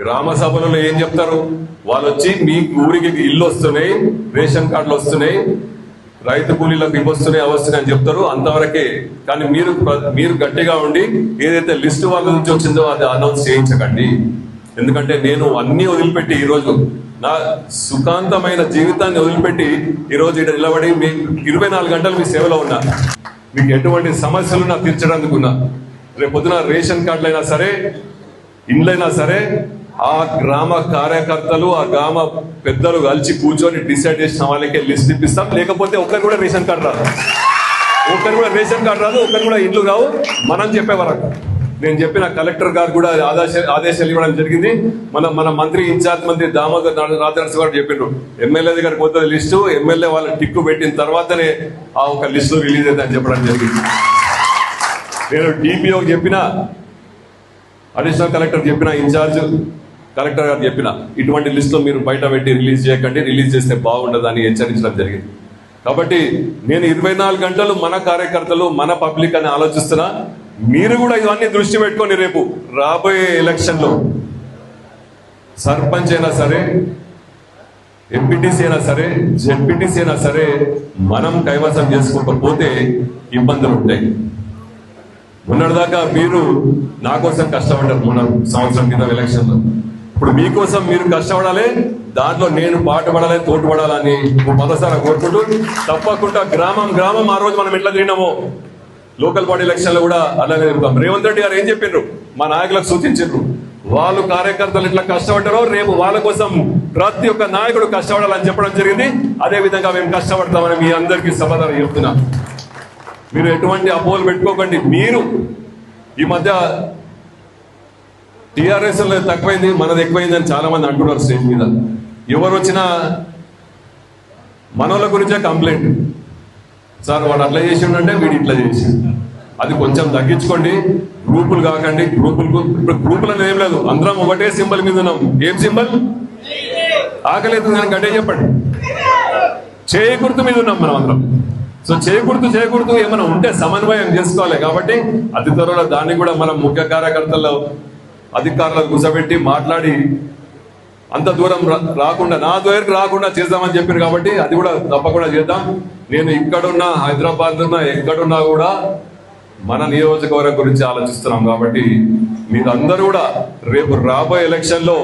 గ్రామ సభలలో ఏం చెప్తారు? వాళ్ళు వచ్చి మీ ఊరికి ఇల్లు వస్తున్నాయి రేషన్ కార్డులు వస్తున్నాయి రైతు కూలీలకు ఇవి వస్తున్నాయి వస్తున్నాయి అని చెప్తారు. అంతవరకే. కానీ మీరు మీరు గట్టిగా ఉండి ఏదైతే లిస్ట్ వాళ్ళ నుంచి వచ్చిందో అది అనౌన్స్ చేయించకండి. ఎందుకంటే నేను అన్ని వదిలిపెట్టి ఈరోజు నా సుఖాంతమైన జీవితాన్ని వదిలిపెట్టి ఈరోజు ఇక్కడ నిలబడి మీ ఇరవై నాలుగు గంటలు మీ సేవలో ఉన్నా. మీకు ఎటువంటి సమస్యలు నాకు తీర్చడానికి ఉన్నా. రేపు పొద్దున రేషన్ కార్డులైనా సరే ఇండ్లైనా సరే ఆ గ్రామ కార్యకర్తలు ఆ గ్రామ పెద్దలు కలిసి కూర్చొని డిసైడ్ చేసిన వాళ్ళకే లిస్ట్ ఇప్పిస్తాం. లేకపోతే ఒక్కరు కూడా రేషన్ కార్డు రాదు. ఒక్కరు కూడా రేషన్ కార్డు రాదు ఒక్కరు కూడా ఇండ్లు రావు. మనం చెప్పే వరకు. నేను చెప్పిన కలెక్టర్ గారు కూడా ఆదేశ ఆదేశాలు ఇవ్వడం జరిగింది. మన మన మంత్రి ఇన్ఛార్జ్ మంత్రి దామోదర్ రాజనరస్ గారు చెప్పిండ్రు ఎమ్మెల్యే దగ్గర కొత్త లిస్టు. ఎమ్మెల్యే వాళ్ళ టిక్కు పెట్టిన తర్వాతనే ఆ ఒక లిస్టు రిలీజ్ అవుతుందని చెప్పడం జరిగింది. నేను డిపిఓ చెప్పిన అడిషనల్ కలెక్టర్ చెప్పిన ఇన్ఛార్జ్ కలెక్టర్ గారు చెప్పిన ఇటువంటి లిస్టులో మీరు బయట పెట్టి రిలీజ్ చేయకండి రిలీజ్ చేస్తే బాగుండదని హెచ్చరించడం జరిగింది. కాబట్టి నేను ఇరవై నాలుగు గంటలు మన కార్యకర్తలు మన పబ్లిక్ అని ఆలోచిస్తున్నా. మీరు కూడా ఇవన్నీ దృష్టి పెట్టుకొని రేపు రాబోయే ఎలక్షన్లో సర్పంచ్ అయినా సరే ఎంపీటీసీ అయినా సరే జెడ్పీటీసీ అయినా సరే మనం కైవసం చేసుకోకపోతే ఇబ్బందులు ఉంటాయి. మొన్నటిదాకా మీరు నా కోసం కష్టపడ్డారు మొన్న సంవత్సరం కింద ఎలక్షన్లో. ఇప్పుడు మీకోసం మీరు కష్టపడాలి దాంట్లో నేను పాటుపడాలి తోటుపడాలని మొదటిసారి కోరుకుంటూ తప్పకుండా గ్రామం గ్రామం ఆ రోజు మనం ఎట్లా తిన్నామో లోకల్ బాడీ ఎలక్షన్లో కూడా అలాగే చెప్తాం రేవంత్ రెడ్డి గారు ఏం చెప్పిండ్రు? మా నాయకులకు సూచించారు వాళ్ళు కార్యకర్తలు ఇట్లా కష్టపడ్డారో రేపు వాళ్ళ కోసం ప్రతి ఒక్క నాయకుడు కష్టపడాలని చెప్పడం జరిగింది. అదే విధంగా మేము కష్టపడతామని మీ అందరికీ సమాధానం చెప్తున్నాం. మీరు ఎటువంటి అపోహలు పెట్టుకోకండి. మీరు ఈ మధ్య టిఆర్ఎస్ తక్కువైంది మనది ఎక్కువైంది అని చాలా మంది అంటున్నారు స్టేజ్ మీద. ఎవరు వచ్చినా మనోళ్ళ గురించే కంప్లైంట్. సార్ వాడు అట్లా చేసిండంటే వీడు ఇట్లా చేసి అది కొంచెం తగ్గించుకోండి గ్రూపులు కాకండి గ్రూపులు ఇప్పుడు గ్రూపులు ఏం లేదు అందరం ఒకటే సింబల్ మీద ఉన్నాం. ఏం సింబల్? ఆకలేదు కానీ గట్టే చెప్పండి. చేయి గుర్తు మీద ఉన్నాం మనం అందరం. సో చేయకూడదు చేయకూడదు ఏమైనా ఉంటే సమన్వయం చేసుకోవాలి కాబట్టి అతి త్వరలో దాన్ని కూడా మనం ముఖ్య కార్యకర్తల్లో అధికారులకు కూర్చోబెట్టి మాట్లాడి అంత దూరం రా- రాకుండా నా దగ్గరకు రాకుండా చేద్దామని చెప్పారు కాబట్టి అది కూడా తప్పకుండా చేద్దాం. నేను ఇక్కడున్నా హైదరాబాద్ ఉన్నా ఎక్కడున్నా కూడా మన నియోజకవర్గం గురించి ఆలోచిస్తున్నాం కాబట్టి మీరు అందరూ కూడా రేపు రాబోయే ఎలక్షన్లో